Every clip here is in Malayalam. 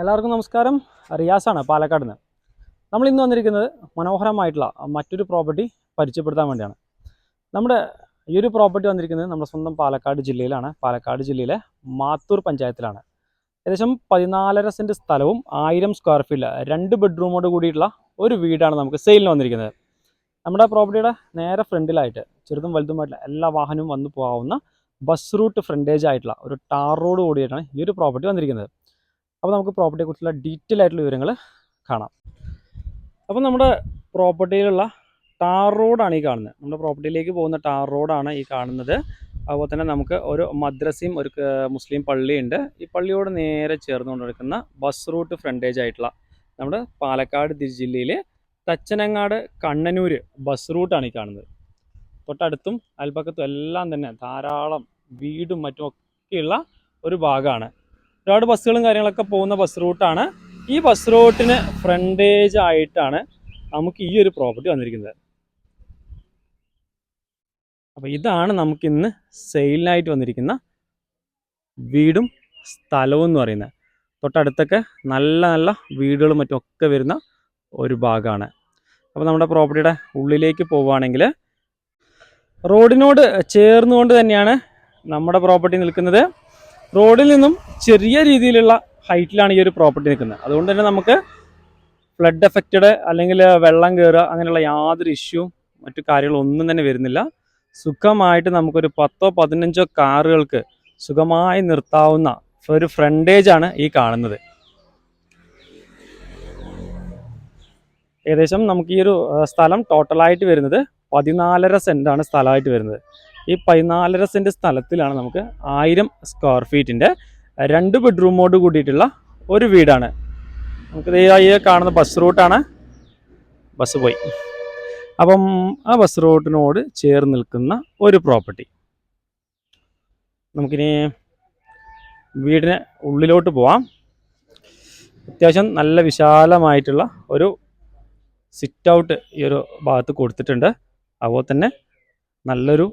എല്ലാവർക്കും നമസ്കാരം. റിയാസാണ് പാലക്കാട് നിന്ന് നമ്മൾ ഇന്ന് വന്നിരിക്കുന്നത് മനോഹരമായിട്ടുള്ള മറ്റൊരു പ്രോപ്പർട്ടി പരിചയപ്പെടുത്താൻ വേണ്ടിയാണ്. നമ്മുടെ ഈ ഒരു പ്രോപ്പർട്ടി വന്നിരിക്കുന്നത് നമ്മുടെ സ്വന്തം പാലക്കാട് ജില്ലയിലാണ്. പാലക്കാട് ജില്ലയിലെ മാത്തൂർ പഞ്ചായത്തിലാണ്. ഏകദേശം പതിനാലര സെന്റ് സ്ഥലവും ആയിരം സ്ക്വയർ ഫീറ്റ് രണ്ട് ബെഡ്റൂമോട് കൂടിയിട്ടുള്ള ഒരു വീടാണ് നമുക്ക് സെയിലിന് വന്നിരിക്കുന്നത്. നമ്മുടെ പ്രോപ്പർട്ടിയുടെ നേരെ ഫ്രണ്ടിലായിട്ട് ചെറുതും വലുതുമായിട്ടുള്ള എല്ലാ വാഹനവും വന്നു പോകാവുന്ന ബസ് റൂട്ട് ഫ്രണ്ടേജ് ആയിട്ടുള്ള ഒരു ടാർ റോഡ് കൂടിയിട്ടാണ് ഈ ഒരു പ്രോപ്പർട്ടി വന്നിരിക്കുന്നത്. അപ്പോൾ നമുക്ക് പ്രോപ്പർട്ടിയെ കുറിച്ചുള്ള ഡീറ്റെയിൽ ആയിട്ടുള്ള വിവരങ്ങൾ കാണാം. അപ്പോൾ നമ്മുടെ പ്രോപ്പർട്ടിയിലുള്ള ടാർ റോഡാണ് ഈ കാണുന്നത്. നമ്മുടെ പ്രോപ്പർട്ടിയിലേക്ക് പോകുന്ന ടാർ റോഡാണ് ഈ കാണുന്നത്. അതുപോലെ തന്നെ നമുക്ക് ഒരു മദ്രസയും ഒരു മുസ്ലിം പള്ളിയുണ്ട്. ഈ പള്ളിയോട് നേരെ ചേർന്നുകൊണ്ട് കിടക്കുന്ന ബസ് റൂട്ട് ഫ്രണ്ടേജ് ആയിട്ടുള്ള നമ്മുടെ പാലക്കാട് ജില്ലയിലെ തച്ചനങ്ങാട് കണ്ണനൂർ ബസ് റൂട്ടാണ് ഈ കാണുന്നത്. തൊട്ടടുത്തും അയൽപ്പക്കത്തും എല്ലാം തന്നെ ധാരാളം വീടും മറ്റും ഒക്കെയുള്ള ഒരു ഭാഗമാണ് ഒരുപാട് ബസ്സുകളും കാര്യങ്ങളൊക്കെ പോകുന്ന ബസ് റൂട്ടാണ് ഈ ബസ് റൂട്ടിന് ഫ്രണ്ടേജ് ആയിട്ടാണ് നമുക്ക് ഈ ഒരു പ്രോപ്പർട്ടി വന്നിരിക്കുന്നത്. അപ്പോൾ ഇതാണ് നമുക്കിന്ന് സെയിലിനായിട്ട് വന്നിരിക്കുന്ന വീടും സ്ഥലവും എന്ന് പറയുന്നത്. തൊട്ടടുത്തൊക്കെ നല്ല നല്ല വീടുകളും മറ്റും ഒക്കെ വരുന്ന ഒരു ഭാഗമാണ്. അപ്പോൾ നമ്മുടെ പ്രോപ്പർട്ടിയുടെ ഉള്ളിലേക്ക് പോവുകയാണെങ്കിൽ റോഡിനോട് ചേർന്നുകൊണ്ട് തന്നെയാണ് നമ്മുടെ പ്രോപ്പർട്ടി നിൽക്കുന്നത്. റോഡിൽ നിന്നും ചെറിയ രീതിയിലുള്ള ഹൈറ്റിലാണ് ഈ ഒരു പ്രോപ്പർട്ടി നിൽക്കുന്നത്. അതുകൊണ്ട് തന്നെ നമുക്ക് ഫ്ലഡ് എഫക്റ്റഡ് അല്ലെങ്കിൽ വെള്ളം കയറുക അങ്ങനെയുള്ള യാതൊരു ഇഷ്യൂ മറ്റു കാര്യങ്ങളൊന്നും തന്നെ വരുന്നില്ല. സുഖമായിട്ട് നമുക്കൊരു പത്തോ പതിനഞ്ചോ കാറുകൾക്ക് സുഖമായി നിർത്താവുന്ന ഒരു ഫ്രണ്ടേജ് ആണ് ഈ കാണുന്നത്. ഏകദേശം നമുക്ക് ഈ ഒരു സ്ഥലം ടോട്ടലായിട്ട് വരുന്നത് പതിനാലര സെന്റാണ് സ്ഥലമായിട്ട് വരുന്നത്. ഈ പതിനാലര സെന്റ് സ്ഥലത്തിലാണ് നമുക്ക് ആയിരം സ്ക്വയർ ഫീറ്റിന്റെ രണ്ട് ബെഡ്റൂമോട് കൂടിയിട്ടുള്ള ഒരു വീടാണ്. നമുക്ക് ഈ കാണുന്ന ബസ് റൂട്ടാണ് ബസ് പോയി. അപ്പം ആ ബസ് റൂട്ടിനോട് ചേർന്ന് നിൽക്കുന്ന ഒരു പ്രോപ്പർട്ടി നമുക്കിനി വീടിന് ഉള്ളിലോട്ട് പോവാം. അത്യാവശ്യം നല്ല വിശാലമായിട്ടുള്ള ഒരു സിറ്റ് ഔട്ട് ഈ ഒരു ഭാഗത്ത് കൊടുത്തിട്ടുണ്ട്. അതുപോലെ തന്നെ നല്ലൊരു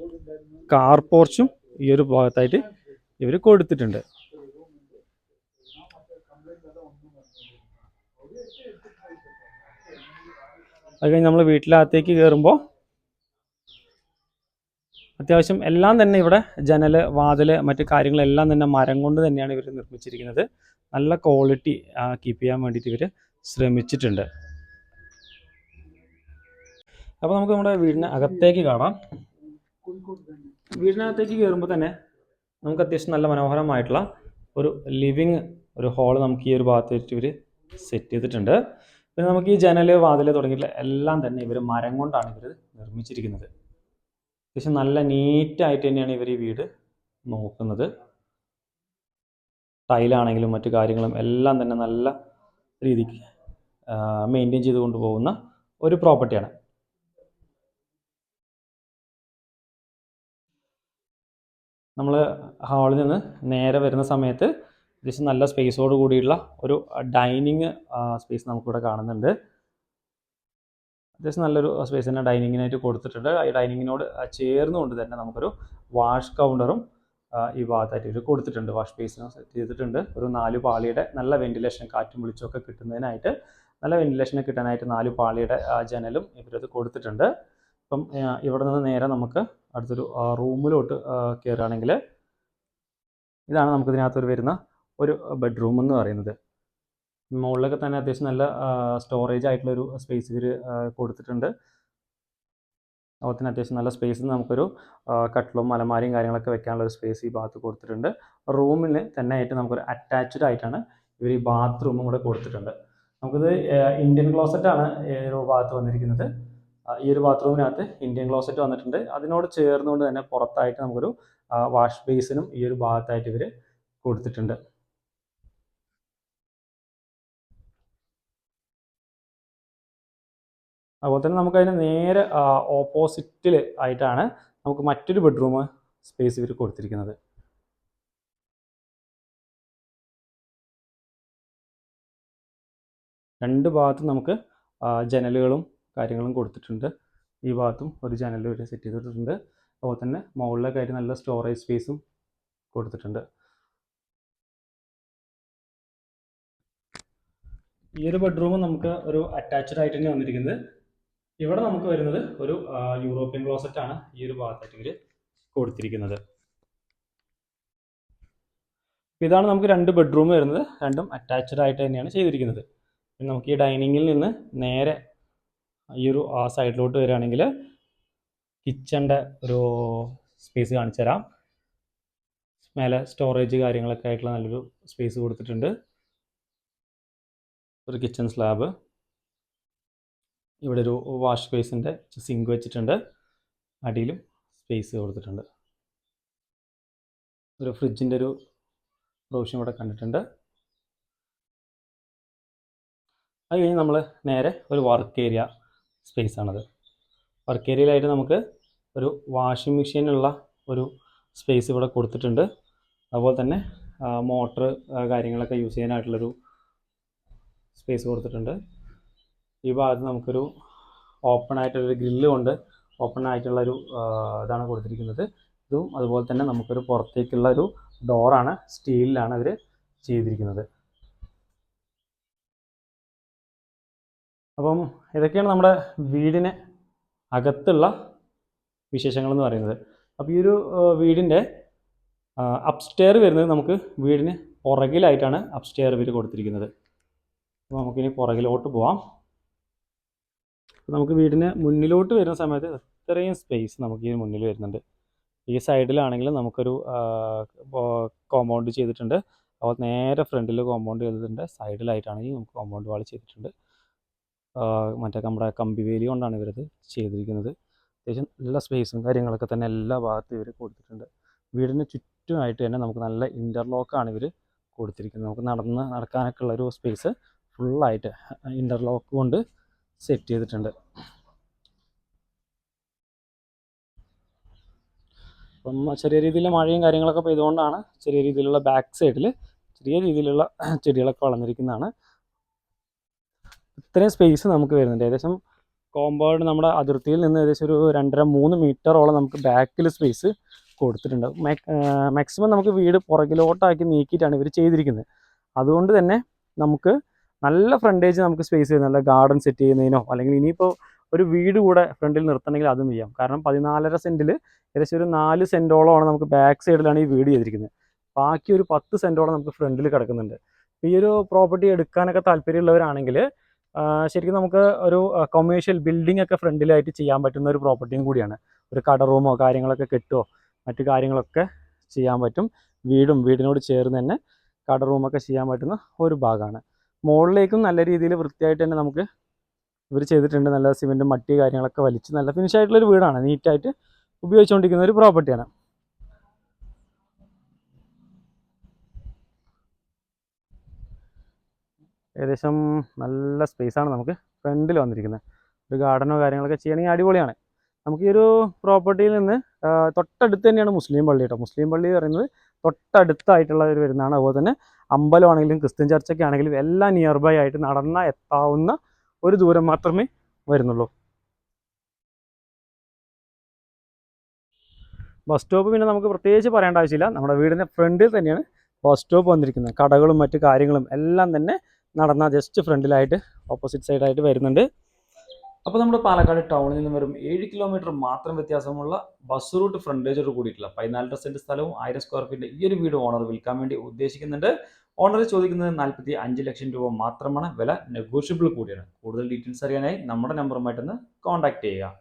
കാർ പോർച്ചും ഈ ഒരു ഭാഗത്തായിട്ട് ഇവർ കൊടുത്തിട്ടുണ്ട്. അത് കഴിഞ്ഞ് നമ്മൾ വീട്ടിലകത്തേക്ക് കയറുമ്പോൾ അത്യാവശ്യം എല്ലാം തന്നെ ഇവിടെ ജനൽ വാതിൽ മറ്റു കാര്യങ്ങളെല്ലാം തന്നെ മരം കൊണ്ട് തന്നെയാണ് ഇവർ നിർമ്മിച്ചിരിക്കുന്നത്. നല്ല ക്വാളിറ്റി കീപ്പ് ചെയ്യാൻ വേണ്ടിയിട്ട് ഇവർ ശ്രമിച്ചിട്ടുണ്ട്. അപ്പോൾ നമുക്ക് നമ്മുടെ വീടിന് അകത്തേക്ക് കാണാം. വീടിനകത്തേക്ക് കയറുമ്പോൾ തന്നെ നമുക്ക് അത്യാവശ്യം നല്ല മനോഹരമായിട്ടുള്ള ഒരു ലിവിങ് ഒരു ഹോൾ നമുക്ക് ഈ ഒരു ഭാഗത്ത് വെച്ചിട്ട് ഇവർ സെറ്റ് ചെയ്തിട്ടുണ്ട്. പിന്നെ നമുക്ക് ഈ ജനൽ വാതിൽ തുടങ്ങിയിട്ടുള്ള എല്ലാം തന്നെ ഇവർ മരം കൊണ്ടാണ് ഇവർ നിർമ്മിച്ചിരിക്കുന്നത്. അത്യാവശ്യം നല്ല നീറ്റായിട്ട് തന്നെയാണ് ഇവർ ഈ വീട് നോക്കുന്നത്. ടൈലാണെങ്കിലും മറ്റു കാര്യങ്ങളും എല്ലാം തന്നെ നല്ല രീതിക്ക് മെയിന്റെയിൻ ചെയ്ത് കൊണ്ടുപോകുന്ന ഒരു പ്രോപ്പർട്ടിയാണ് നമ്മൾ ഹാളിൽ നിന്ന് നേരെ വരുന്ന സമയത്ത് അത്യാവശ്യം നല്ല സ്പേസോട് കൂടിയുള്ള ഒരു ഡൈനിങ് സ്പേസ് നമുക്കിവിടെ കാണുന്നുണ്ട്. അത്യാവശ്യം നല്ലൊരു സ്പേസ് തന്നെ ഡൈനിങ്ങിനായിട്ട് കൊടുത്തിട്ടുണ്ട്. ഈ ഡൈനിങ്ങിനോട് ചേർന്നുകൊണ്ട് തന്നെ നമുക്കൊരു വാഷ് കൗണ്ടറും ഈ ഭാഗത്തായിട്ട് ഇവർ കൊടുത്തിട്ടുണ്ട്. വാഷ് ബേസിന് സെറ്റ് ചെയ്തിട്ടുണ്ട്. ഒരു നാല് പാളിയുടെ നല്ല വെന്റിലേഷൻ കാറ്റും വിളിച്ചൊക്കെ കിട്ടുന്നതിനായിട്ട് നല്ല വെന്റിലേഷൻ കിട്ടാനായിട്ട് നാല് പാളിയുടെ ജനലും ഇവരത് കൊടുത്തിട്ടുണ്ട്. അപ്പം ഇവിടെ നിന്ന് നേരെ നമുക്ക് അടുത്തൊരു റൂമിലോട്ട് കയറുകയാണെങ്കിൽ ഇതാണ് നമുക്ക് ഇതിനകത്ത് വരുന്ന ഒരു ബെഡ്റൂം എന്ന് പറയുന്നത്. മുകളിലൊക്കെ തന്നെ അത്യാവശ്യം നല്ല സ്റ്റോറേജ് ആയിട്ടുള്ളൊരു സ്പേസ് ഇവർ കൊടുത്തിട്ടുണ്ട്. അതുപോലെ തന്നെ അത്യാവശ്യം നല്ല സ്പേസ് നമുക്കൊരു കട്ടിലും അലമാരയും കാര്യങ്ങളൊക്കെ വെക്കാനുള്ള ഒരു സ്പേസ് ഈ ഭാഗത്ത് കൊടുത്തിട്ടുണ്ട്. റൂമിന് തന്നെ ആയിട്ട് നമുക്കൊരു അറ്റാച്ച്ഡ് ആയിട്ടാണ് ഇവർ ഈ ബാത്റൂമും കൂടെ കൊടുത്തിട്ടുണ്ട്. നമുക്കിത് ഇന്ത്യൻ ക്ലോസറ്റാണ് ഈ ഒരു ഭാഗത്ത് വന്നിരിക്കുന്നത്. ഈ ഒരു ബാത്റൂമിനകത്ത് ഇന്ത്യൻ ക്ലോസറ്റ് വന്നിട്ടുണ്ട്. അതിനോട് ചേർന്നുകൊണ്ട് തന്നെ പുറത്തായിട്ട് നമുക്കൊരു വാഷ് ബേസിനും ഈ ഒരു ഭാഗത്തായിട്ട് ഇവർ കൊടുത്തിട്ടുണ്ട്. അതുപോലെ തന്നെ നമുക്കതിന് നേരെ ഓപ്പോസിറ്റിൽ ആയിട്ടാണ് നമുക്ക് മറ്റൊരു ബെഡ്റൂം സ്പേസ് ഇവർ കൊടുത്തിരിക്കുന്നത്. രണ്ട് ഭാഗത്തും നമുക്ക് ജനലുകളും കാര്യങ്ങളും കൊടുത്തിട്ടുണ്ട്. ഈ ഭാഗത്തും ഒരു ജനൽ ഒരു സെറ്റ് ചെയ്തിട്ടുണ്ട്. അതുപോലെ തന്നെ മുകളിലെ കാര്യം നല്ല സ്റ്റോറേജ് സ്പേസും കൊടുത്തിട്ടുണ്ട്. ഈ ഒരു ബെഡ്റൂം നമുക്ക് ഒരു അറ്റാച്ച്ഡ് ആയിട്ട് തന്നെ വന്നിരിക്കുന്നത്. ഇവിടെ നമുക്ക് വരുന്നത് ഒരു യൂറോപ്യൻ ക്ലോസറ്റ് ആണ് ഈ ഒരു ഭാഗത്തായിട്ട് ഇവർ കൊടുത്തിരിക്കുന്നത്. ഇതാണ് നമുക്ക് രണ്ട് ബെഡ്റൂം വരുന്നത്. രണ്ടും അറ്റാച്ച്ഡ് ആയിട്ട് തന്നെയാണ് ചെയ്തിരിക്കുന്നത്. നമുക്ക് ഈ ഡൈനിങ്ങിൽ നിന്ന് നേരെ ഈ ഒരു ആ സൈഡിലോട്ട് വരികയാണെങ്കിൽ കിച്ചന്റെ ഒരു സ്പേസ് കാണിച്ചു തരാം. മേലെ സ്റ്റോറേജ് കാര്യങ്ങളൊക്കെ ആയിട്ടുള്ള നല്ലൊരു സ്പേസ് കൊടുത്തിട്ടുണ്ട്. ഒരു കിച്ചൺ സ്ലാബ്. ഇവിടെ ഒരു വാഷ് ബേസിന്റെ സിങ്ക് വെച്ചിട്ടുണ്ട്. അടിയിലും സ്പേസ് കൊടുത്തിട്ടുണ്ട്. ഒരു ഫ്രിഡ്ജിന്റെ ഒരു പ്രൊവിഷൻ ഇവിടെ കണ്ടിട്ടുണ്ട്. അത് കഴിഞ്ഞ് നമ്മൾ നേരെ ഒരു വർക്ക് ഏരിയ സ്പേസ് ആണത്. വർക്ക് ഏരിയയിലായിട്ട് നമുക്ക് ഒരു വാഷിംഗ് മെഷീനുള്ള ഒരു സ്പേസ് ഇവിടെ കൊടുത്തിട്ടുണ്ട്. അതുപോലെ തന്നെ മോട്ടർ കാര്യങ്ങളൊക്കെ യൂസ് ചെയ്യാനായിട്ടുള്ളൊരു സ്പേസ് കൊടുത്തിട്ടുണ്ട്. ഈ ഭാഗത്ത് നമുക്കൊരു ഓപ്പൺ ആയിട്ടുള്ളൊരു ഗ്രില്ല് കൊണ്ട് ഓപ്പൺ ആയിട്ടുള്ളൊരു ഇതാണ് കൊടുത്തിരിക്കുന്നത്. ഇതും അതുപോലെ തന്നെ നമുക്കൊരു പുറത്തേക്കുള്ള ഒരു ഡോറാണ് സ്റ്റീലിലാണ് അവർ ചെയ്തിരിക്കുന്നത്. അപ്പം ഇതൊക്കെയാണ് നമ്മുടെ വീടിന് അകത്തുള്ള വിശേഷങ്ങൾ എന്ന് പറയുന്നത്. അപ്പോൾ ഈ ഒരു വീടിന്റെ അപ്സ്റ്റെയർ വരുന്നത് നമുക്ക് വീടിന് പുറകിലായിട്ടാണ് അപ്സ്റ്റെയർ ഇവർ കൊടുത്തിരിക്കുന്നത്. അപ്പോൾ നമുക്കിനി പുറകിലോട്ട് പോവാം. നമുക്ക് വീടിന് മുന്നിലോട്ട് വരുന്ന സമയത്ത് ഇത്രയും സ്പേസ് നമുക്ക് ഈ മുന്നിൽ വരുന്നുണ്ട്. ഈ സൈഡിലാണെങ്കിൽ നമുക്കൊരു കോമ്പൗണ്ട് ചെയ്തിട്ടുണ്ട്. അപ്പോൾ നേരെ ഫ്രണ്ടിൽ കോമ്പൗണ്ട് ചെയ്തിട്ടുണ്ട്. സൈഡിലായിട്ടാണെങ്കിൽ നമുക്ക് കോമ്പൗണ്ട് വാൾ ചെയ്തിട്ടുണ്ട്. മറ്റേ നമ്മുടെ കമ്പി വേലി കൊണ്ടാണ് ഇവരത് ചെയ്തിരിക്കുന്നത്. അത്യാവശ്യം നല്ല സ്പേസും കാര്യങ്ങളൊക്കെ തന്നെ എല്ലാ ഭാഗത്തും ഇവർ കൊടുത്തിട്ടുണ്ട്. വീടിന് ചുറ്റുമായിട്ട് തന്നെ നമുക്ക് നല്ല ഇന്റർലോക്കാണ് ഇവർ കൊടുത്തിരിക്കുന്നത്. നമുക്ക് നടന്ന് നടക്കാനൊക്കെ ഉള്ള ഒരു സ്പേസ് ഫുള്ളായിട്ട് ഇന്റർലോക്ക് കൊണ്ട് സെറ്റ് ചെയ്തിട്ടുണ്ട്. അപ്പം ചെറിയ രീതിയിൽ മഴയും കാര്യങ്ങളൊക്കെ പെയ്തുകൊണ്ടാണ് ചെറിയ രീതിയിലുള്ള ബാക്ക് സൈഡിൽ ചെറിയ രീതിയിലുള്ള ചെടികളൊക്കെ വളർന്നിരിക്കുന്നതാണ്. ഇത്രയും സ്പേസ് നമുക്ക് വരുന്നുണ്ട്. ഏകദേശം കോമ്പൗണ്ട് നമ്മുടെ അതിർത്തിയിൽ നിന്ന് ഏകദേശം ഒരു രണ്ടര മൂന്ന് മീറ്ററോളം നമുക്ക് ബാക്കിൽ സ്പേസ് കൊടുത്തിട്ടുണ്ട്. മാക്സിമം നമുക്ക് വീട് പുറകിലോട്ടാക്കി നീക്കിയിട്ടാണ് ഇവർ ചെയ്തിരിക്കുന്നത്. അതുകൊണ്ട് തന്നെ നമുക്ക് നല്ല ഫ്രണ്ടേജ് നമുക്ക് സ്പേസ് നല്ല ഗാർഡൻ സെറ്റ് ചെയ്യുന്നതിനോ അല്ലെങ്കിൽ ഇനിയിപ്പോൾ ഒരു വീട് കൂടെ ഫ്രണ്ടിൽ നിർത്തണമെങ്കിൽ അതും ചെയ്യാം. കാരണം പതിനാലര സെന്റിൽ ഏകദേശം ഒരു നാല് സെന്റോളമാണ് നമുക്ക് ബാക്ക് സൈഡിലാണ് ഈ വീട് ചെയ്തിരിക്കുന്നത്. ബാക്കി ഒരു പത്ത് സെന്റോളം നമുക്ക് ഫ്രണ്ടിൽ കിടക്കുന്നുണ്ട്. ഈ ഒരു പ്രോപ്പർട്ടി എടുക്കാനൊക്കെ താല്പര്യമുള്ളവരാണെങ്കിൽ ശരിക്കും നമുക്ക് ഒരു കൊമേഴ്ഷ്യൽ ബിൽഡിംഗ് ഒക്കെ ഫ്രണ്ടിലായിട്ട് ചെയ്യാൻ പറ്റുന്ന ഒരു പ്രോപ്പർട്ടിയും കൂടിയാണ്. ഒരു കട റൂമോ കാര്യങ്ങളൊക്കെ കെട്ടുമോ മറ്റു കാര്യങ്ങളൊക്കെ ചെയ്യാൻ പറ്റും. വീടും വീടിനോട് ചേർന്ന് തന്നെ കട റൂമൊക്കെ ചെയ്യാൻ പറ്റുന്ന ഒരു ഭാഗമാണ് മുകളിലേക്കും നല്ല രീതിയിൽ വൃത്തിയായിട്ട് തന്നെ നമുക്ക് ഇവർ ചെയ്തിട്ടുണ്ട്. നല്ല സിമെന്റും മട്ടി കാര്യങ്ങളൊക്കെ വലിച്ച് നല്ല ഫിനിഷ് ആയിട്ടുള്ളൊരു വീടാണ്. നീറ്റായിട്ട് ഉപയോഗിച്ചുകൊണ്ടിരിക്കുന്ന ഒരു പ്രോപ്പർട്ടിയാണ് ഏകദേശം നല്ല സ്പേസാണ് നമുക്ക് ഫ്രണ്ടിൽ വന്നിരിക്കുന്നത്. ഒരു ഗാർഡനോ കാര്യങ്ങളൊക്കെ ചെയ്യണമെങ്കിൽ അടിപൊളിയാണ്. നമുക്ക് ഈ ഒരു പ്രോപ്പർട്ടിയിൽ നിന്ന് തൊട്ടടുത്ത് തന്നെയാണ് മുസ്ലിം പള്ളി കേട്ടോ മുസ്ലിം പള്ളി എന്ന് പറയുന്നത് തൊട്ടടുത്തായിട്ടുള്ള ഒരു വരുന്നതാണ്. അതുപോലെ തന്നെ അമ്പലമാണെങ്കിലും ക്രിസ്ത്യൻ ചർച്ചൊക്കെ ആണെങ്കിലും എല്ലാം നിയർ ബൈ ആയിട്ട് നടന്നാൽ എത്താവുന്ന ഒരു ദൂരം മാത്രമേ വരുന്നുള്ളൂ. ബസ് സ്റ്റോപ്പ് പിന്നെ നമുക്ക് പ്രത്യേകിച്ച് പറയേണ്ട ആവശ്യമില്ല. നമ്മുടെ വീടിന്റെ ഫ്രണ്ടിൽ തന്നെയാണ് ബസ് സ്റ്റോപ്പ് വന്നിരിക്കുന്നത്. കടകളും മറ്റു കാര്യങ്ങളും എല്ലാം തന്നെ നടന്ന ജസ്റ്റ് ഫ്രണ്ടിലായിട്ട് ഓപ്പോസിറ്റ് സൈഡായിട്ട് വരുന്നുണ്ട്. അപ്പോൾ നമ്മുടെ പാലക്കാട് ടൗണിൽ നിന്ന് വെറും ഏഴ് കിലോമീറ്റർ മാത്രം വ്യത്യാസമുള്ള ബസ് റൂട്ട് ഫ്രണ്ടേജോട് കൂടിയിട്ടുള്ള പതിനാലര സെന്റ് സ്ഥലവും ആയിരം സ്ക്വയർ ഫീറ്റ് ഈ ഒരു വീട് ഓണർ വിൽക്കാൻ വേണ്ടി ഉദ്ദേശിക്കുന്നുണ്ട്. ഓണർ ചോദിക്കുന്നത് നാൽപ്പത്തി അഞ്ച് ലക്ഷം രൂപ മാത്രമാണ്. വില നെഗോഷ്യബിൾ കൂടിയാണ്. കൂടുതൽ ഡീറ്റെയിൽസ് അറിയാനായി നമ്മുടെ നമ്പറുമായിട്ടൊന്ന് കോൺടാക്ട് ചെയ്യുക.